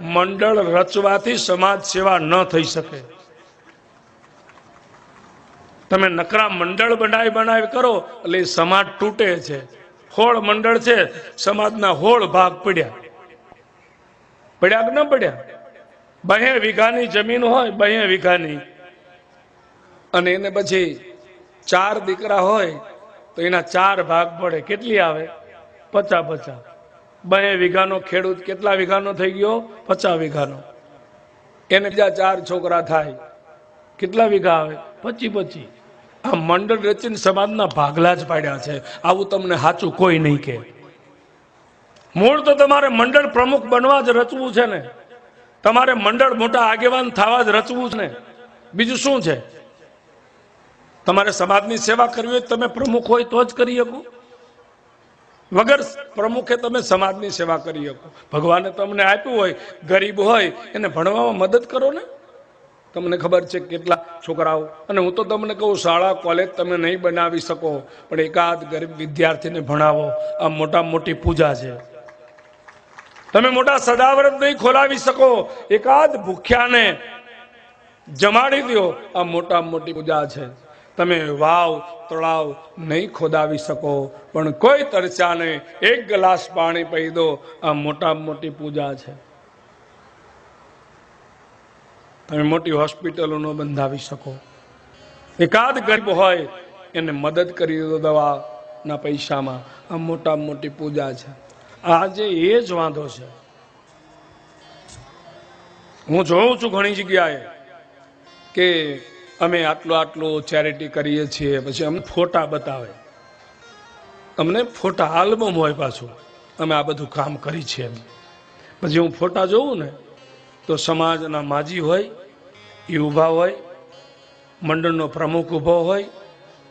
મંડળ રચવાથી સમાજ સેવા ન થઈ શકે. તમે નકરા મંડળ બનાવી બનાવી કરો, એટલે સમાજ તૂટે છે. હોળ મંડળ છે, સમાજના હોળ ભાગ પડ્યા. પડ્યા કે ન પડ્યા? બહે વીઘાની જમીન હોય, બહે વીઘાની. અને એને પછી ચાર દીકરા હોય, તો એના ચાર ભાગ પડે. કેટલી આવે? પચા પચા બે વીઘાનો ખેડૂત કેટલા વીઘાનો થઈ ગયો? પચાસ વીઘાનો. એને બીજા ચાર છોકરા થાય. કેટલા વીઘા આવે? પચી પચી. આ મંડળ રચીને સમાજના ભાગલા જ પાડ્યા છે. આવું તમને સાચું કોઈ નહીં કે મૂળ તો તમારે મંડળ પ્રમુખ બનવા જ રચવું છે ને. તમારે મંડળ મોટા આગેવાન થવા જ રચવું છે ને. બીજું શું છે? તમારે સમાજની સેવા કરવી હોય તમે પ્રમુખ હોય તો જ કરી શકો. વગર પ્રમુખે તમે સમાજની સેવા કરી શકો. ભગવાને તમને આપ્યું હોય, ગરીબ હોય, એને ભણવામાં મદદ કરો ને. તમને ખબર છે કેટલા છોકરાઓ, અને હું તો તમને કહું, શાળા, કોલેજ તમે નહીં બનાવી શકો, પણ એકાદ ગરીબ વિદ્યાર્થીને ભણાવો. આ મોટા મોટી પૂજા છે. તમે મોટા સદાવ્રત નહીં ખોલાવી શકો. એકાદ ભૂખ્યાને જમાડી દો આ મોટા મોટી પૂજા છે. તમે વાવ, તળાવ નહીં ખોદાવી શકો. પણ કોઈ તરચાને એક ગ્લાસ પાણી પી દો. આ મોટામાં મોટી પૂજા છે. તમે મોટી હોસ્પિટલો ન બંધાવી શકો. એકાદ ગરીબ હોય, એને મદદ કરી દો દવાના પૈસામાં. આ મોટા મોટી પૂજા છે. આજે એ જ વાંધો છે. હું જોઉં છું ઘણી જગ્યાએ કે અમે આટલું આટલું ચેરિટી કરીએ છીએ, પછી અમને ફોટા બતાવે. અમને ફોટા આલ્બમ હોય પાછું. અમે આ બધું કામ કરી છે એમ. પછી હું ફોટા જોઉં ને, તો સમાજના માજી હોય એ ઊભા હોય, મંડળનો પ્રમુખ ઊભો હોય,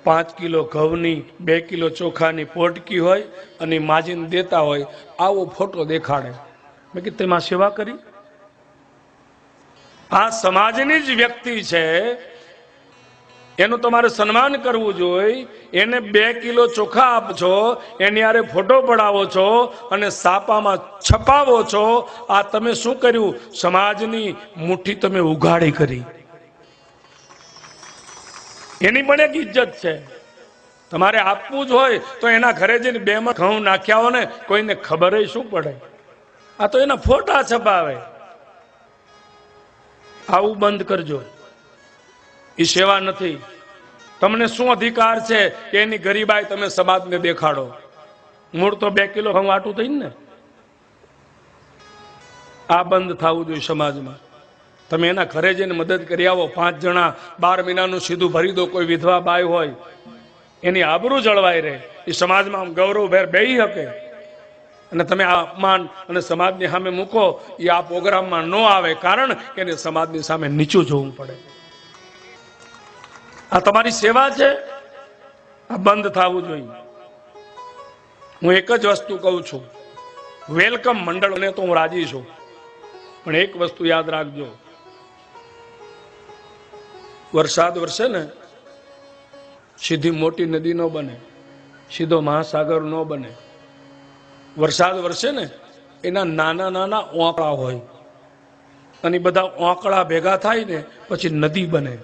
પાંચ કિલો ઘઉંની, બે કિલો ચોખાની પોટકી હોય, અને માજીને દેતા હોય, આવો ફોટો દેખાડે. મેં કીધું, તેમાં સેવા કરી? આ સમાજની જ વ્યક્તિ છે એનું તમારે સન્માન કરવું જોઈએ એને બે કિલો ચોખા આપજો, એની હારે ફોટો પડાવો છો અને સાપામાં છપાવો છો. આ તમે શું કર્યું? સમાજની મુઠ્ઠી તમે ઉઘાડી કરી. એની પણ એક ઇજ્જત છે. તમારે આપવું જ હોય તો એના ઘરે જઈને બે માં ઘઉં નાખ્યા હોય ને કોઈને ખબર શું પડે? આ તો એના ફોટા છપાવે. આવું બંધ કરજો. એ સેવા નથી. તમને શું અધિકાર છે એની ગરીબાઈ તમે સમાજને દેખાડો? મૂળ તો બે કિલો ઘઉં આટું થઈને ને. આ બંધ થવું જોઈએ સમાજમાં. તમે એના ઘરે જઈને મદદ કરી આવો. પાંચ જણા બાર મહિનાનું સીધું ભરી દો, કોઈ વિધવા બાય હોય. એની આબરૂ જળવાઈ રહે. એ સમાજમાં આમ ગૌરવભેર બેહી શકે. અને તમે આ અપમાન અને સમાજની સામે મૂકો, એ આ પ્રોગ્રામમાં ન આવે. કારણ કે એને સમાજની સામે નીચું જોવું પડે. આ તમારી સેવા છે? આ બંધ થવું જોઈએ. હું એક જ વસ્તુ કહું છું. વેલકમ મંડળને તો હું રાજી છું. પણ એક વસ્તુ યાદ રાખજો. વરસાદ વરસે ને, સીધી મોટી નદી ન બને, સીધો મહાસાગર ન બને. વરસાદ વરસે ને, એના નાના નાના ઓંકળા હોય. અને બધા ઓંકળા ભેગા થાય ને, પછી નદી બને.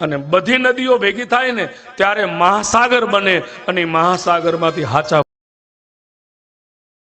અને બધી નદીઓ ભેગી થાય ને ત્યારે મહાસાગર બને અને મહાસાગરમાંથી હાચા